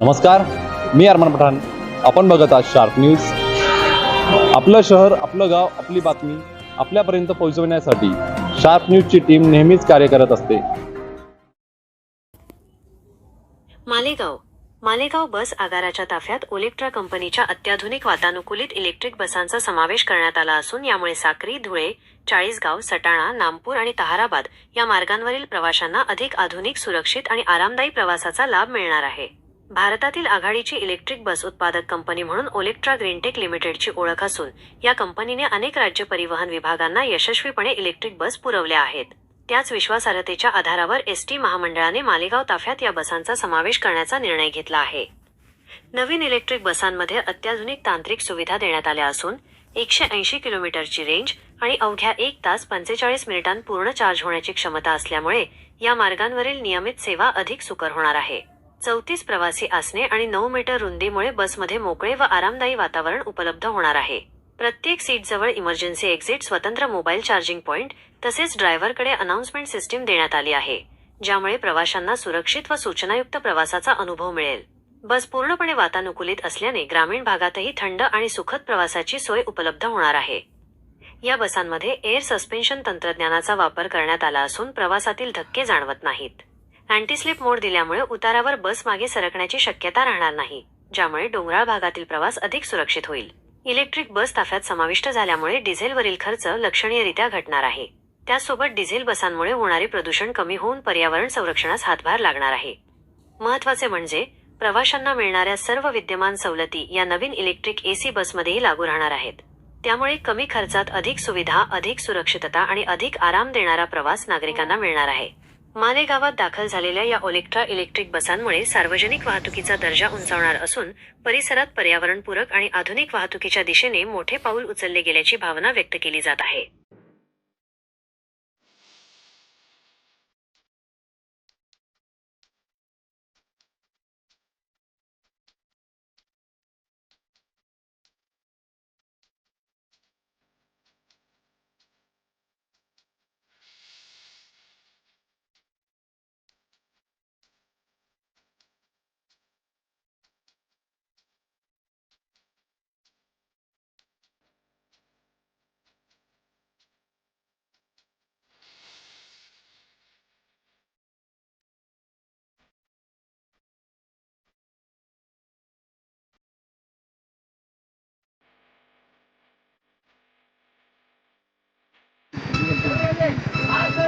नमस्कार मी अरमान पठाण. आपण बघत आहात शार्प न्यूज. आपलं शहर आपलं गाव आपली बातमी आपल्यापर्यंत पोहोचवण्यासाठी शार्प न्यूजची टीम नेहमीच कार्य करत असते. मालेगाव. मालेगाव बस आगाराच्या ताफ्यात ओलेक्ट्रा कंपनीच्या अत्याधुनिक वातानुकूलित इलेक्ट्रिक बसांचा समावेश करण्यात आला असून यामुळे साक्री धुळे चाळीसगाव सटाणा नामपूर आणि तहाराबाद या मार्गांवरील प्रवाशांना अधिक आधुनिक सुरक्षित आणि आरामदायी प्रवासाचा लाभ मिळणार आहे. भारतातील आघाडीची इलेक्ट्रिक बस उत्पादक कंपनी म्हणून ओलेक्ट्रा ग्रीनटेक लिमिटेडची ओळख असून या कंपनीने अनेक राज्य परिवहन विभागांना यशस्वीपणे इलेक्ट्रिक बस पुरवल्या आहेत. त्याच विश्वासार्हतेच्या आधारावर एस टी महामंडळाने मालेगाव ताफ्यात या बसांचा समावेश करण्याचा निर्णय घेतला आहे. नवीन इलेक्ट्रिक बसांमध्ये अत्याधुनिक तांत्रिक सुविधा देण्यात आल्या असून एकशे ऐंशी किलोमीटरची रेंज आणि अवघ्या एक तास पंचेचाळीस मिनिटांत पूर्ण चार्ज होण्याची क्षमता असल्यामुळे या मार्गांवरील नियमित सेवा अधिक सुकर होणार आहे. चौतीस प्रवासी आसने आणि नऊ मीटर रुंदीमुळे बसमध्ये मोकळे व आरामदायी वातावरण उपलब्ध होणार आहे. प्रत्येक सीटजवळ इमर्जन्सी एक्झिट स्वतंत्र मोबाईल चार्जिंग पॉईंट तसेच ड्रायव्हरकडे अनाउन्समेंट सिस्टीम देण्यात आली आहे ज्यामुळे प्रवाशांना सुरक्षित व सूचनायुक्त प्रवासाचा अनुभव मिळेल. बस पूर्णपणे वातानुकूलित असल्याने ग्रामीण भागातही थंड आणि सुखद प्रवासाची सोय उपलब्ध होणार आहे. या बसांमध्ये एअर सस्पेन्शन तंत्रज्ञानाचा वापर करण्यात आला असून प्रवासातील धक्के जाणवत नाहीत. अँटीस्लिप मोड दिल्यामुळे उतारावर बस मागे सरकण्याची शक्यता राहणार नाही ज्यामुळे डोंगराळ भागातील प्रवास अधिक सुरक्षित होईल. इलेक्ट्रिक बस ताफ्यात समाविष्ट झाल्यामुळे डिझेलवरील खर्च लक्षणीयरित्या घटणार आहे. त्यासोबत डिझेल बसांमुळे होणारे प्रदूषण कमी होऊन पर्यावरण संरक्षणास हातभार लागणार आहे. महत्त्वाचे म्हणजे प्रवाशांना मिळणाऱ्या सर्व विद्यमान सवलती या नवीन इलेक्ट्रिक एसी बसमध्येही लागू राहणार आहेत. त्यामुळे कमी खर्चात अधिक सुविधा अधिक सुरक्षितता आणि अधिक आराम देणारा प्रवास नागरिकांना मिळणार आहे. मालेगावात दाखल झालेल्या या ओलेक्ट्रा इलेक्ट्रिक बसांमुळे सार्वजनिक वाहतुकीचा दर्जा उंचावणार असून परिसरात पर्यावरणपूरक आणि आधुनिक वाहतुकीच्या दिशेने मोठे पाऊल उचलले गेल्याची भावना व्यक्त केली जात आहे.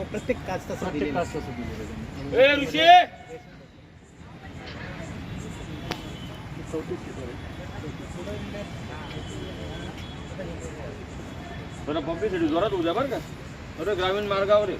मग प्रत्येक काच तसं प्रत्येक दिलेलं दिलेलं आहे. जरा पब्लिसिटी जोरात उद्या बरं का. अरे ग्रामीण मार्गावर आहे.